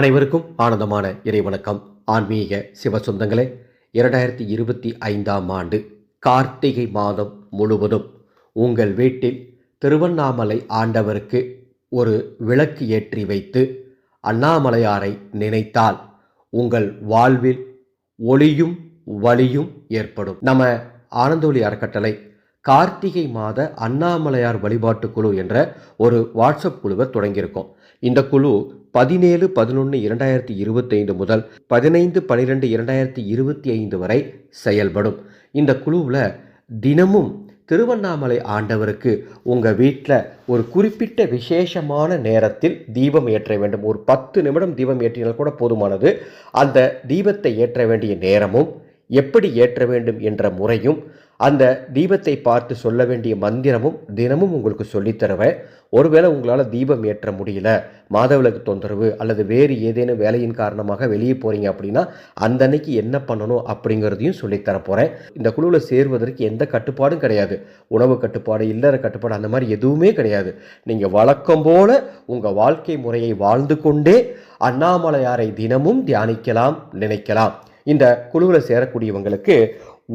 அனைவருக்கும் ஆனந்தமான இறைவணக்கம். ஆன்மீக சிவசொந்தங்களே இரண்டாயிரத்தி இருபத்தி ஐந்தாம் ஆண்டு கார்த்திகை மாதம் முழுவதும் உங்கள் வீட்டில் திருவண்ணாமலை ஆண்டவருக்கு ஒரு விளக்கு ஏற்றி வைத்து அண்ணாமலையாரை நினைத்தால் உங்கள் வாழ்வில் ஒளியும் வலியும் ஏற்படும். நம்ம ஆனந்தோலி அறக்கட்டளை கார்த்திகை மாத அண்ணாமலையார் வழிபாட்டு குழு என்ற ஒரு வாட்ஸ்அப் குழுவை தொடங்கியிருக்கோம். இந்த குழு பதினேழு பதினொன்று இரண்டாயிரத்தி இருபத்தைந்து முதல் பதினைந்து பனிரெண்டு இரண்டாயிரத்தி இருபத்தி ஐந்து வரை செயல்படும். இந்த குழுவில் தினமும் திருவண்ணாமலை ஆண்டவருக்கு உங்கள் வீட்டில் ஒரு குறிப்பிட்ட விசேஷமான நேரத்தில் தீபம் ஏற்ற வேண்டும். ஒரு பத்து நிமிடம் தீபம் ஏற்றினால் கூட போதுமானது. அந்த தீபத்தை ஏற்ற வேண்டிய நேரமும் எப்படி ஏற்ற வேண்டும் என்ற முறையும் அந்த தீபத்தை பார்த்து சொல்ல வேண்டிய மந்திரமும் தினமும் உங்களுக்கு சொல்லித் தருவேன் ஒருவேளை உங்களால் தீபம் ஏற்ற முடியல மாதவிளக்கு தொந்தரவு அல்லது வேறு ஏதேனும் வேலையின் காரணமாக வெளியே போகிறீங்க அப்படின்னா அந்த அன்னைக்கு என்ன பண்ணணும் அப்படிங்கிறதையும் சொல்லித்தர போகிறேன் இந்த குழுவில் சேர்வதற்கு எந்த கட்டுப்பாடும் கிடையாது. உணவு கட்டுப்பாடு இல்லற கட்டுப்பாடு அந்த மாதிரி எதுவுமே கிடையாது. நீங்கள் வழக்கம் போல உங்கள் வாழ்க்கை முறையை வாழ்ந்து கொண்டே அண்ணாமலையாரை தினமும் தியானிக்கலாம் நினைக்கலாம். இந்த குழுவில் சேரக்கூடியவங்களுக்கு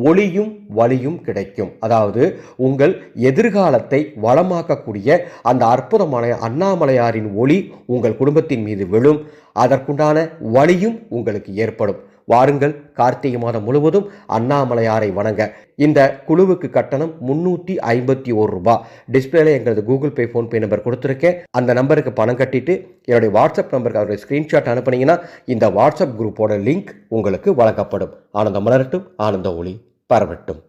ஒளியும் வலியும் கிடைக்கும். அதாவது உங்கள் எதிர்காலத்தை வளமாக்கக்கூடிய அந்த அற்புதமான அண்ணாமலையாரின் ஒளி உங்கள் குடும்பத்தின் மீது விழும். அதற்குண்டான வலியும் உங்களுக்கு ஏற்படும். வாருங்கள். கார்த்திகை மாதம் முழுவதும் அண்ணாமலையாரை வணங்க. இந்த குழுவுக்கு கட்டணம் முன்னூற்றி ஐம்பத்தி ஒரு ரூபாய் டிஸ்பிளேல எங்களது கூகுள் பே ஃபோன்பே நம்பர் கொடுத்துருக்கேன். அந்த நம்பருக்கு பணம் கட்டிட்டு என்னுடைய வாட்ஸ்அப் நம்பருக்கு அவருடைய ஸ்க்ரீன்ஷாட் அனுப்புனீங்கன்னா இந்த வாட்ஸ்அப் குரூப்போட லிங்க் உங்களுக்கு வழங்கப்படும். ஆனந்தம் மலரட்டும் ஆனந்த ஒளி பரவட்டும்.